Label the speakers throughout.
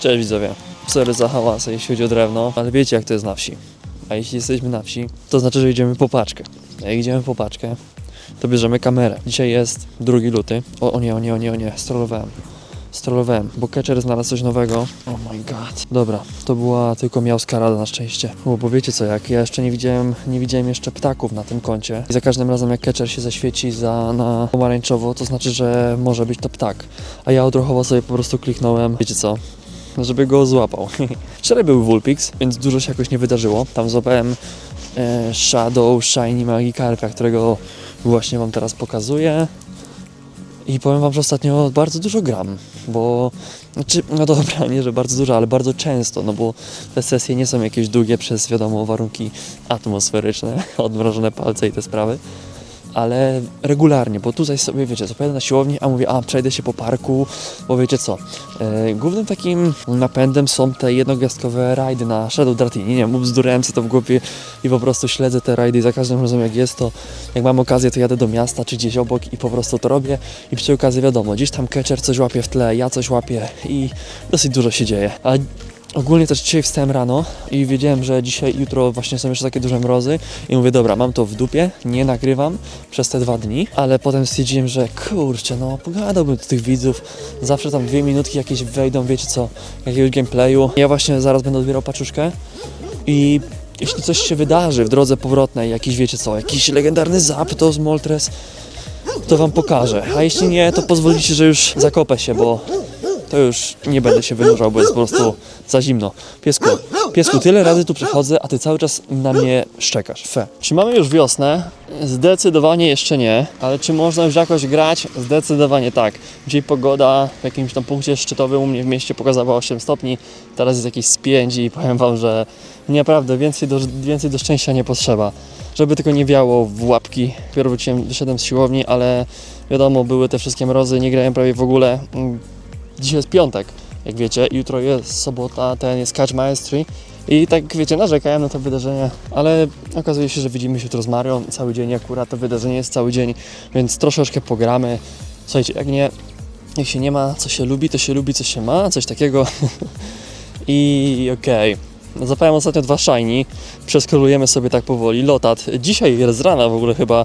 Speaker 1: Cześć widzowie. Sorry za hałasy, jeśli chodzi o drewno, ale wiecie jak to jest na wsi. A jeśli jesteśmy na wsi, to znaczy, że idziemy po paczkę. Jak idziemy po paczkę, to bierzemy kamerę. Dzisiaj jest 2 luty. O, o nie, o nie, o nie, o nie, strollowałem. Strollowałem, bo Catcher znalazł coś nowego. Oh my god. Dobra, to była tylko miałska rada na szczęście. Bo, bo wiecie co, jak ja jeszcze nie widziałem, nie widziałem jeszcze ptaków na tym koncie. I za każdym razem jak Catcher się zaświeci za, na pomarańczowo, to znaczy, że może być to ptak. A ja odruchowo sobie po prostu kliknąłem, wiecie co, żeby go złapał. Wczoraj był Vulpix, więc dużo się jakoś nie wydarzyło. Tam złapałem e, Shadow Shiny Magikarpia, którego właśnie Wam teraz pokazuję. I powiem Wam, że ostatnio bardzo dużo gram, bo, znaczy, no dobra, nie, że bardzo dużo, ale bardzo często, no bo te sesje nie są jakieś długie przez, wiadomo, warunki atmosferyczne, odmrożone palce i te sprawy, ale regularnie, bo tutaj sobie, wiecie, pojadę na siłowni, a mówię, a przejdę się po parku, bo wiecie co, e, głównym takim napędem są te jednogwiazdkowe rajdy na Shadow Dratini, nie wiem, bzdurałem sobie to w głowie i po prostu śledzę te rajdy i za każdym razem jak jest to, jak mam okazję, to jadę do miasta czy gdzieś obok i po prostu to robię i przy okazji wiadomo, gdzieś tam catcher coś łapie w tle, ja coś łapię i dosyć dużo się dzieje. A Ogólnie też dzisiaj wstałem rano i wiedziałem, że dzisiaj, jutro właśnie są jeszcze takie duże mrozy i mówię, dobra, mam to w dupie, nie nagrywam przez te dwa dni, ale potem stwierdziłem, że kurczę, no pogadałbym do tych widzów, zawsze tam dwie minutki jakieś wejdą, wiecie co, jakiegoś gameplayu. Ja właśnie zaraz będę odbierał paczuszkę i jeśli coś się wydarzy w drodze powrotnej, jakiś wiecie co, jakiś legendarny Zapdos, Moltres, to wam pokażę, a jeśli nie, to pozwolicie, że już zakopę się, bo to już nie będę się wynurzał, bo jest po prostu za zimno. Piesku, piesku, tyle razy tu przychodzę, a ty cały czas na mnie szczekasz. Fe. Czy mamy już wiosnę? Zdecydowanie jeszcze nie, ale czy można już jakoś grać? Zdecydowanie tak. Dzisiaj pogoda w jakimś tam punkcie szczytowym u mnie w mieście pokazała 8 stopni, teraz jest jakieś z 5 i powiem wam, że naprawdę więcej do, więcej do szczęścia nie potrzeba. Żeby tylko nie wiało w łapki. Dopiero wyszedłem z siłowni, ale wiadomo, były te wszystkie mrozy, nie grałem prawie w ogóle. Dzisiaj jest piątek, jak wiecie, jutro jest sobota, ten jest Catch Maestry i tak wiecie, narzekałem na to wydarzenie, ale okazuje się, że widzimy się jutro z Marią cały dzień, akurat to wydarzenie jest cały dzień, więc troszeczkę pogramy. Słuchajcie, jak nie, jak się nie ma, co się lubi, to się lubi, co się ma, coś takiego. I okej. Okay. Zapałem ostatnio dwa shiny, przeskrolujemy sobie tak powoli. Lotat. Dzisiaj z rana w ogóle chyba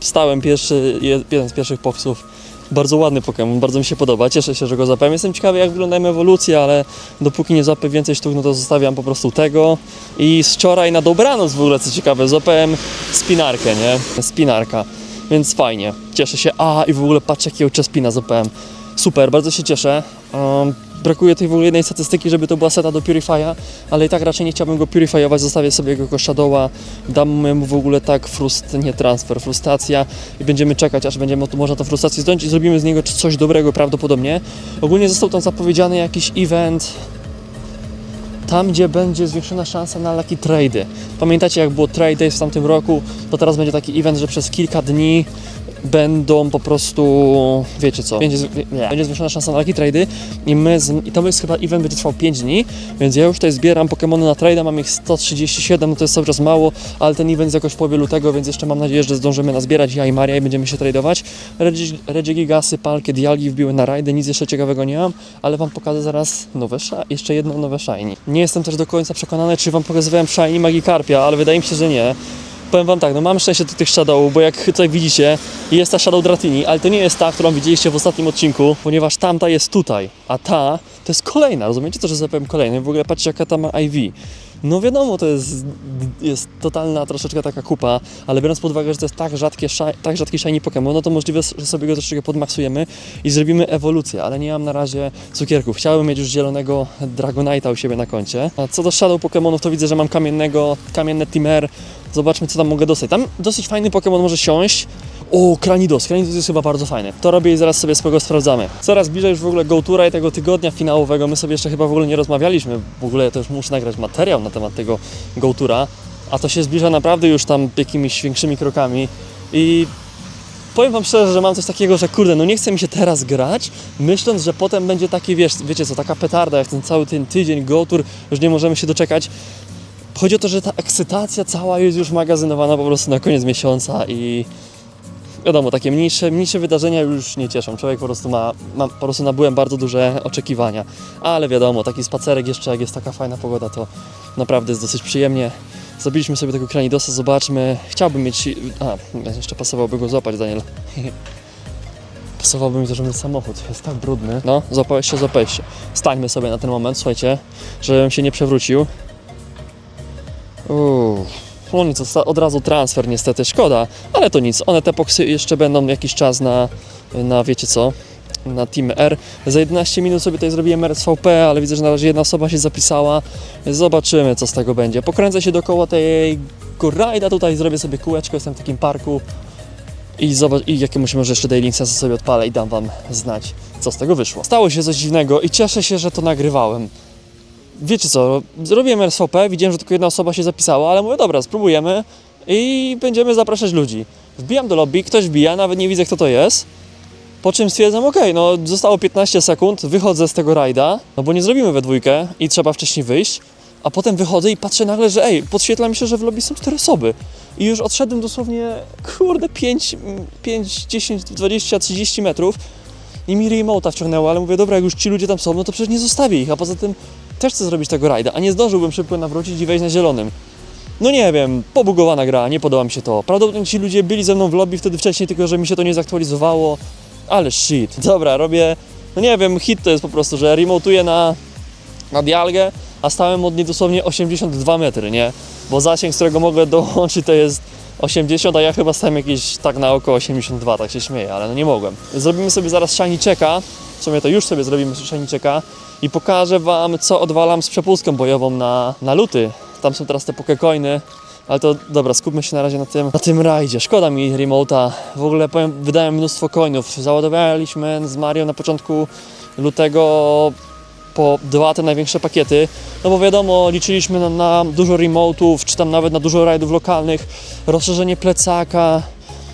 Speaker 1: stałem pierwszy, je- jeden z pierwszych poksów. Bardzo ładny Pokémon, bardzo mi się podoba. Cieszę się, że go zapałem. Jestem ciekawy, jak wyglądają ewolucje, ale dopóki nie zapę więcej sztuk, no to zostawiam po prostu tego. I z wczoraj na dobranoc w ogóle, co ciekawe, złapałem spinarkę, nie? Spinarka. Więc fajnie. Cieszę się. A, i w ogóle patrz, jakiego Chespina złapałem. Super, bardzo się cieszę. Um, brakuje tej w ogóle jednej statystyki, żeby to była seta do Purify'a, ale i tak raczej nie chciałbym go Purifyować, zostawię sobie jako Shadowa, dam mu w ogóle tak frust, nie transfer, frustracja i będziemy czekać, aż będziemy tu można tą frustrację zdjąć i zrobimy z niego coś dobrego prawdopodobnie. Ogólnie został tam zapowiedziany jakiś event, tam, gdzie będzie zwiększona szansa na lucky trady. Pamiętacie, jak było trade days w tamtym roku, to teraz będzie taki event, że przez kilka dni będą po prostu, wiecie co, będzie, nie, będzie zwiększona szansa na lucky trady i my, z, i to jest chyba event będzie trwał 5 dni, więc ja już tutaj zbieram Pokémony na trade, mam ich 137, no to jest cały czas mało, ale ten event jest jakoś w połowie lutego, więc jeszcze mam nadzieję, że zdążymy nazbierać ja i Maria i będziemy się tradować. Regi- Regigigasy, Palkie, Dialgi wbiły na rajdy, nic jeszcze ciekawego nie mam, ale wam pokażę zaraz nowe jeszcze jedno nowe shiny. Nie jestem też do końca przekonany, czy wam pokazywałem shiny Magikarpia, ale wydaje mi się, że nie. Powiem wam tak, no mam szczęście do tych Shadowów, bo jak tutaj widzicie, jest ta Shadow Dratini, ale to nie jest ta, którą widzieliście w ostatnim odcinku, ponieważ tamta jest tutaj, a ta to jest kolejna, rozumiecie to, że zapowiem kolejna? W ogóle patrzcie jaka ta ma IV. No wiadomo, to jest, jest totalna troszeczkę taka kupa, ale biorąc pod uwagę, że to jest tak, rzadkie, tak rzadki shiny Pokémon, no to możliwe, że sobie go troszeczkę podmaksujemy i zrobimy ewolucję, ale nie mam na razie cukierków. Chciałbym mieć już zielonego Dragonite'a u siebie na koncie. A co do Shadow Pokémonów, to widzę, że mam kamiennego, kamienne Timer. Zobaczmy, co tam mogę dostać. Tam dosyć fajny Pokémon może siąść. O, Kranidos. Kranidos jest chyba bardzo fajny. To robię i zaraz sobie swego sprawdzamy. Coraz bliżej już w ogóle Go Toura i tego tygodnia finałowego. My sobie jeszcze chyba w ogóle nie rozmawialiśmy. W ogóle ja już muszę nagrać materiał na temat tego Go Toura. A to się zbliża naprawdę już tam jakimiś większymi krokami. I powiem wam szczerze, że mam coś takiego, że kurde, no nie chce mi się teraz grać, myśląc, że potem będzie taki, wiesz, wiecie co, taka petarda, jak ten cały ten tydzień Go Tour, już nie możemy się doczekać. Chodzi o to, że ta ekscytacja cała jest już magazynowana po prostu na koniec miesiąca i wiadomo, takie mniejsze, mniejsze wydarzenia już nie cieszą. Człowiek po prostu ma, ma po prostu nabyłem bardzo duże oczekiwania. Ale wiadomo, taki spacerek jeszcze, jak jest taka fajna pogoda, to naprawdę jest dosyć przyjemnie. Zrobiliśmy sobie tego kranidosa, zobaczmy. Chciałbym mieć... A, jeszcze pasowałoby go złapać, Daniel. Pasowałoby mi to, żeby mieć samochód. Jest tak brudny. No, złapałeś się, złapałeś się. Stańmy sobie na ten moment, słuchajcie, żebym się nie przewrócił. Uuu. No nic, od razu transfer niestety, szkoda, ale to nic. One te poksy jeszcze będą jakiś czas na, na wiecie co, na Team R. Za 11 minut sobie tutaj zrobiłem RSVP, ale widzę, że na razie jedna osoba się zapisała. Zobaczymy, co z tego będzie. Pokręcę się dookoła tej rajda tutaj, zrobię sobie kółeczko, jestem w takim parku i, zobacz, i jakiemuś może jeszcze Daily Sense sobie odpalę i dam Wam znać, co z tego wyszło. Stało się coś dziwnego i cieszę się, że to nagrywałem. Wiecie co, zrobiłem RSVP, widziałem, że tylko jedna osoba się zapisała, ale mówię, dobra, spróbujemy i będziemy zapraszać ludzi. Wbijam do lobby, ktoś wbija, nawet nie widzę, kto to jest. Po czym stwierdzam, ok, no zostało 15 sekund, wychodzę z tego rajda, no bo nie zrobimy we dwójkę i trzeba wcześniej wyjść. A potem wychodzę i patrzę nagle, że ej, podświetla mi się, że w lobby są 4 osoby. I już odszedłem dosłownie, kurde, 5, 5 10, 20, 30 metrów i mi remote'a wciągnęło, ale mówię, dobra, jak już ci ludzie tam są, no to przecież nie zostawię ich, a poza tym też chcę zrobić tego rajda, a nie zdążyłbym szybko nawrócić i wejść na zielonym. No nie wiem, pobugowana gra, nie podoba mi się to. Prawdopodobnie ci ludzie byli ze mną w lobby wtedy wcześniej, tylko że mi się to nie zaktualizowało. Ale shit. Dobra, robię, no nie wiem, hit to jest po prostu, że remotuję na, na dialgę, a stałem od niej dosłownie 82 metry, nie? Bo zasięg, z którego mogę dołączyć to jest 80, a ja chyba stałem jakieś tak na oko 82, tak się śmieję, ale no nie mogłem. Zrobimy sobie zaraz shiny checka, w sumie to już sobie zrobimy shiny checka i pokażę Wam, co odwalam z przepustką bojową na, na luty. Tam są teraz te pokecoiny, ale to dobra, skupmy się na razie na tym, na tym rajdzie. Szkoda mi remota. W ogóle powiem, wydałem mnóstwo coinów. Załadowaliśmy z Mario na początku lutego po dwa te największe pakiety, no bo wiadomo, liczyliśmy na, na dużo remotów, czy tam nawet na dużo rajdów lokalnych, rozszerzenie plecaka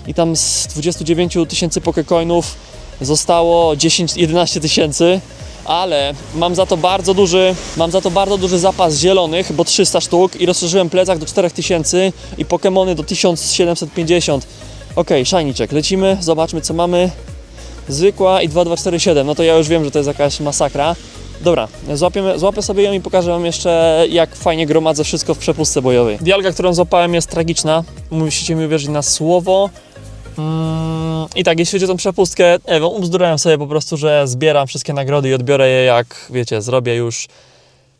Speaker 1: i tam z 29 tysięcy pokecoinów zostało 10-11 tysięcy, ale mam za to bardzo duży, mam za to bardzo duży zapas zielonych, bo 300 sztuk i rozszerzyłem plecak do 4000 i Pokemony do 1750. Ok, szajniczek, lecimy, zobaczmy co mamy. Zwykła i 2247, no to ja już wiem, że to jest jakaś masakra. Dobra, złapię sobie ją i pokażę Wam jeszcze, jak fajnie gromadzę wszystko w przepustce bojowej. Dialga, którą złapałem, jest tragiczna. Musicie mi uwierzyć na słowo. Mm, I tak, jeśli chodzi o tą przepustkę, nie wiem, ubzdurałem sobie po prostu, że zbieram wszystkie nagrody i odbiorę je jak, wiecie, zrobię już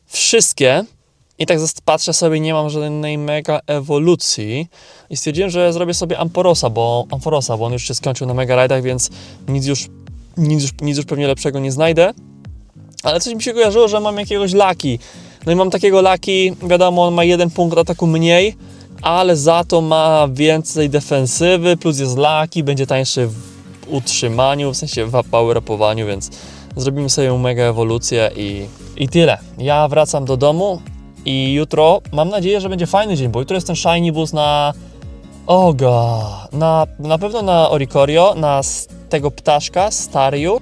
Speaker 1: wszystkie. I tak patrzę sobie, nie mam żadnej mega ewolucji i stwierdziłem, że zrobię sobie Amporosa, bo Amphorosa, bo on już się skończył na mega rajdach, więc nic już, nic już, nic już pewnie lepszego nie znajdę. Ale coś mi się kojarzyło, że mam jakiegoś laki. No i mam takiego laki, wiadomo, on ma jeden punkt ataku mniej, ale za to ma więcej defensywy, plus jest laki, będzie tańszy w utrzymaniu, w sensie w power upowaniu, więc zrobimy sobie mega ewolucję i, i tyle. Ja wracam do domu i jutro mam nadzieję, że będzie fajny dzień, bo jutro jest ten shiny boost na Oga, na, na pewno na Oricorio, na tego ptaszka, Stariu.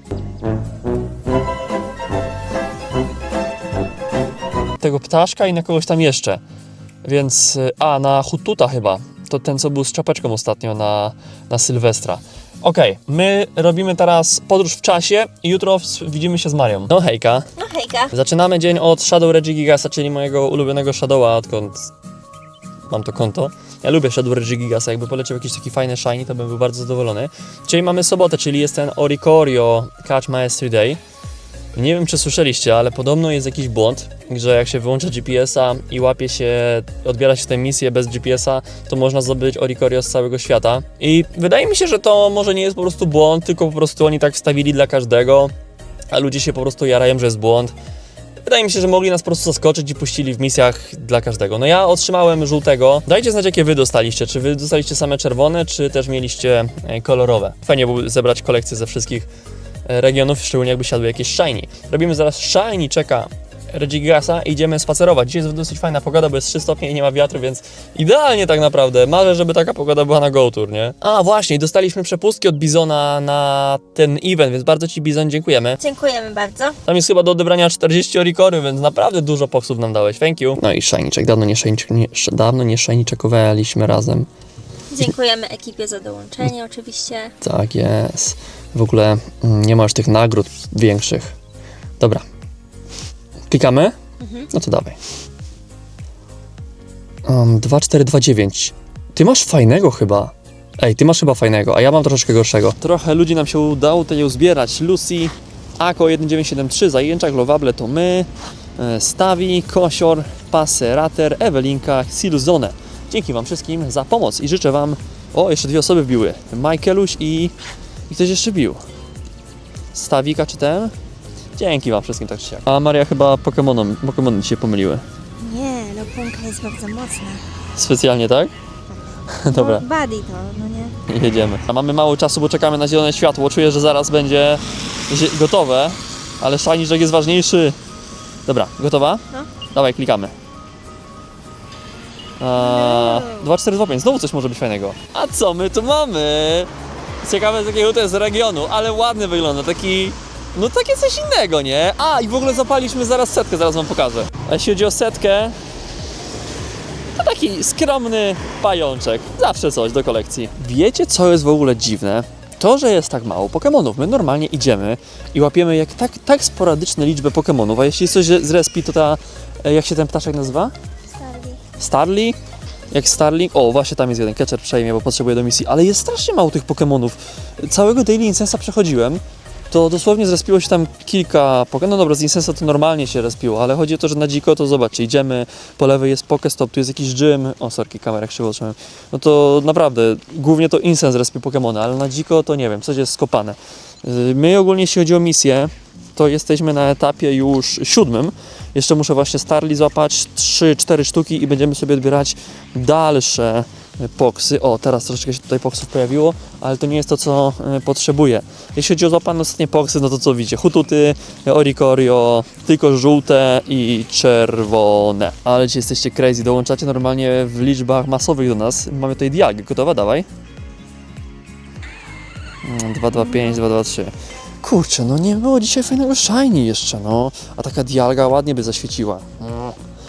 Speaker 1: Tego ptaszka i na kogoś tam jeszcze. Więc, y, a, na Hututa chyba. To ten, co był z czapeczką ostatnio na, na Sylwestra. Okej, my robimy teraz podróż w czasie i jutro widzimy się z Marią. No hejka.
Speaker 2: No hejka.
Speaker 1: Zaczynamy dzień od Shadow Reggie Gigasa, czyli mojego ulubionego Shadowa, odkąd mam to konto. Ja lubię Shadow Reggie Gigasa, jakby poleciał jakiś taki fajny shiny, to bym był bardzo zadowolony. Czyli mamy sobotę, czyli jest ten Oricorio Catch Mastery Day. Nie wiem, czy słyszeliście, ale podobno jest jakiś błąd, że jak się wyłącza GPS-a i łapie się, odbiera się tę misję bez GPS-a, to można zdobyć Oricorio z całego świata. I wydaje mi się, że to może nie jest po prostu błąd, tylko po prostu oni tak wstawili dla każdego, a ludzie się po prostu jarają, że jest błąd. Wydaje mi się, że mogli nas po prostu zaskoczyć i puścili w misjach dla każdego. No ja otrzymałem żółtego. Dajcie znać, jakie wy dostaliście. Czy wy dostaliście same czerwone, czy też mieliście e, kolorowe. Fajnie byłoby zebrać kolekcję ze wszystkich regionów, szczególnie jakby siadły jakieś shiny. Robimy zaraz shiny, czeka Regigasa i idziemy spacerować. Dzisiaj jest dosyć fajna pogoda, bo jest 3 stopnie i nie ma wiatru, więc idealnie tak naprawdę. Marzę, żeby taka pogoda była na Go Tour, nie? A właśnie, dostaliśmy przepustki od Bizona na ten event, więc bardzo Ci Bizon dziękujemy.
Speaker 2: Dziękujemy bardzo.
Speaker 1: Tam jest chyba do odebrania 40 orikory, więc naprawdę dużo poksów nam dałeś. Thank you. No i szajniczek. Dawno nie, szajniczek, nie, dawno nie szajniczekowaliśmy razem.
Speaker 2: Dziękujemy ekipie za dołączenie oczywiście.
Speaker 1: Tak jest. W ogóle mm, nie masz tych nagród większych. Dobra. Klikamy? No to dawaj. Um, 2429. Ty masz fajnego chyba. Ej, ty masz chyba fajnego, a ja mam troszeczkę gorszego. Trochę ludzi nam się udało tutaj uzbierać. Lucy, Ako 1973, Zajęczak, Lowable to my, e, Stawi, Kosior, Paserater, Ewelinka, Siluzone. Dzięki Wam wszystkim za pomoc i życzę Wam... O, jeszcze dwie osoby wbiły. Michaeluś i... I ktoś jeszcze bił. Stawika czy ten? Dzięki Wam wszystkim tak czy siak. A Maria chyba Pokemonom, Pokemony ci się pomyliły.
Speaker 2: Nie, no punka jest bardzo mocna.
Speaker 1: Specjalnie, tak? Dobra.
Speaker 2: No, buddy to, no nie?
Speaker 1: Jedziemy. A mamy mało czasu, bo czekamy na zielone światło. Czuję, że zaraz będzie zie- gotowe, ale szajniczek jest ważniejszy. Dobra, gotowa?
Speaker 2: No.
Speaker 1: Dawaj, klikamy. A, 2425, znowu coś może być fajnego. A co my tu mamy? Ciekawe z jakiego to jest regionu, ale ładny wygląda, taki... No takie coś innego, nie? A, i w ogóle zapaliśmy zaraz setkę, zaraz wam pokażę. A jeśli chodzi o setkę, to taki skromny pajączek. Zawsze coś do kolekcji. Wiecie, co jest w ogóle dziwne? To, że jest tak mało Pokemonów. My normalnie idziemy i łapiemy jak tak, tak sporadyczne liczby Pokemonów, a jeśli coś z respi, to ta... e, Jak się ten ptaszek nazywa?
Speaker 2: Starli.
Speaker 1: Starly? Jak Starlink? O, właśnie tam jest jeden catcher przejmie, bo potrzebuję do misji, ale jest strasznie mało tych Pokemonów. Całego Daily Incensa przechodziłem, to dosłownie zrespiło się tam kilka Pokémon. No dobra, z Incensa to normalnie się respiło, ale chodzi o to, że na dziko to zobaczcie, idziemy, po lewej jest Pokestop, tu jest jakiś gym, o sorki, kamera krzywo trzymałem. No to naprawdę, głównie to Incens respi Pokémony, ale na dziko to nie wiem, coś jest skopane. Yy, My ogólnie jeśli chodzi o misję, to jesteśmy na etapie już siódmym. Jeszcze muszę właśnie Starly złapać 3-4 sztuki i będziemy sobie odbierać dalsze poksy. O, teraz troszeczkę się tutaj poksów pojawiło, ale to nie jest to, co e, potrzebuję. Jeśli chodzi o złapane ostatnie poksy, no to co widzicie? Hututy, Oricorio, tylko żółte i czerwone. Ale ci jesteście crazy, dołączacie normalnie w liczbach masowych do nas. Mamy tutaj diagę, gotowa? Dawaj. 2, 2, 5, 2, 2, 3. Kurczę, no nie było dzisiaj fajnego shiny jeszcze, no. A taka dialga ładnie by zaświeciła. Mm.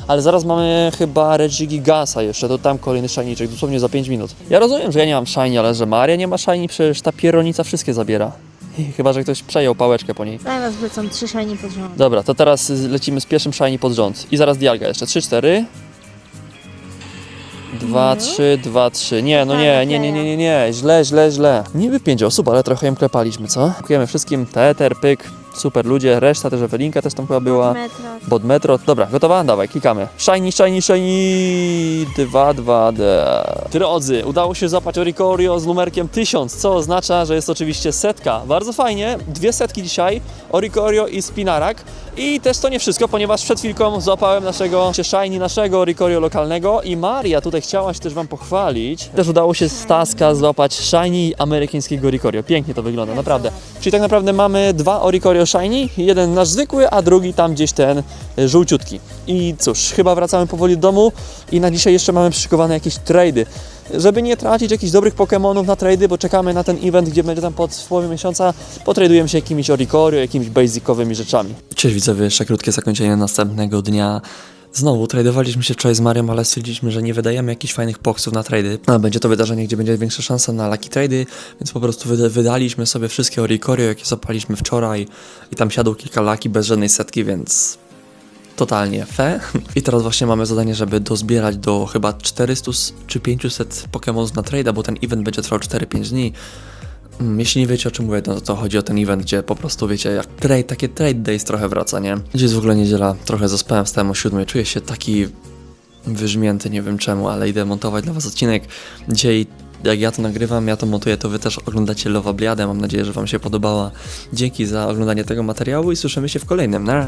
Speaker 1: Ale zaraz mamy chyba Regigigasa jeszcze, to tam kolejny shiniczek, dosłownie za 5 minut. Ja rozumiem, że ja nie mam shiny, ale że Maria nie ma shiny, przecież ta pieronica wszystkie zabiera. Chyba, że ktoś przejął pałeczkę po niej.
Speaker 2: Zaraz wlecą trzy shiny pod rząd.
Speaker 1: Dobra, to teraz lecimy z pierwszym shiny pod rząd. I zaraz dialga jeszcze. 3, 4. 2, 3, 2, 3. Nie, no nie, nie, nie, nie, nie, nie. Źle, źle, źle. Niby 5 osób, ale trochę im klepaliśmy, co? Dziękujemy wszystkim. Teter, pyk, super ludzie. Reszta też Ewelinka też tam chyba była.
Speaker 2: Metro.
Speaker 1: Bod metro. Dobra, gotowa? Dawaj, klikamy. Shiny, shiny, shiny. 2, 2, D. Drodzy, udało się złapać Oricorio z numerkiem 1000, co oznacza, że jest oczywiście setka. Bardzo fajnie. Dwie setki dzisiaj. Oricorio i Spinarak. I też to nie wszystko, ponieważ przed chwilką złapałem naszego shiny, naszego Oricorio lokalnego i Maria tutaj chciała się też Wam pochwalić. Też udało się z Taska złapać shiny amerykańskiego Oricorio. Pięknie to wygląda, naprawdę. Czyli tak naprawdę mamy dwa Oricorio shiny, jeden nasz zwykły, a drugi tam gdzieś ten y, żółciutki. I cóż, chyba wracamy powoli do domu i na dzisiaj jeszcze mamy przyszykowane jakieś trady. Żeby nie tracić jakichś dobrych Pokémonów na trady, bo czekamy na ten event, gdzie będzie tam pod połowie miesiąca, potradujemy się jakimiś Oricorio, jakimiś basicowymi rzeczami. Cześć widzowie, jeszcze krótkie zakończenie następnego dnia. Znowu tradowaliśmy się wczoraj z Marią, ale stwierdziliśmy, że nie wydajemy jakichś fajnych poksów na trady. A będzie to wydarzenie, gdzie będzie większa szansa na lucky trady, więc po prostu wyda- wydaliśmy sobie wszystkie Oricorio, jakie zapaliśmy wczoraj i tam siadło kilka laki bez żadnej setki, więc totalnie fe. I teraz właśnie mamy zadanie, żeby dozbierać do chyba 400 s- czy 500 Pokémonów na trade, bo ten event będzie trwał 4-5 dni. Mm, Jeśli nie wiecie o czym mówię, to chodzi o ten event, gdzie po prostu wiecie, jak trade, takie trade days trochę wraca, nie? Dzisiaj jest w ogóle niedziela, trochę zaspałem, wstałem o 7, czuję się taki wyżmięty, nie wiem czemu, ale idę montować dla was odcinek. Dzisiaj jak ja to nagrywam, ja to montuję, to wy też oglądacie Lowa Bliadę, mam nadzieję, że wam się podobała. Dzięki za oglądanie tego materiału i słyszymy się w kolejnym. Na.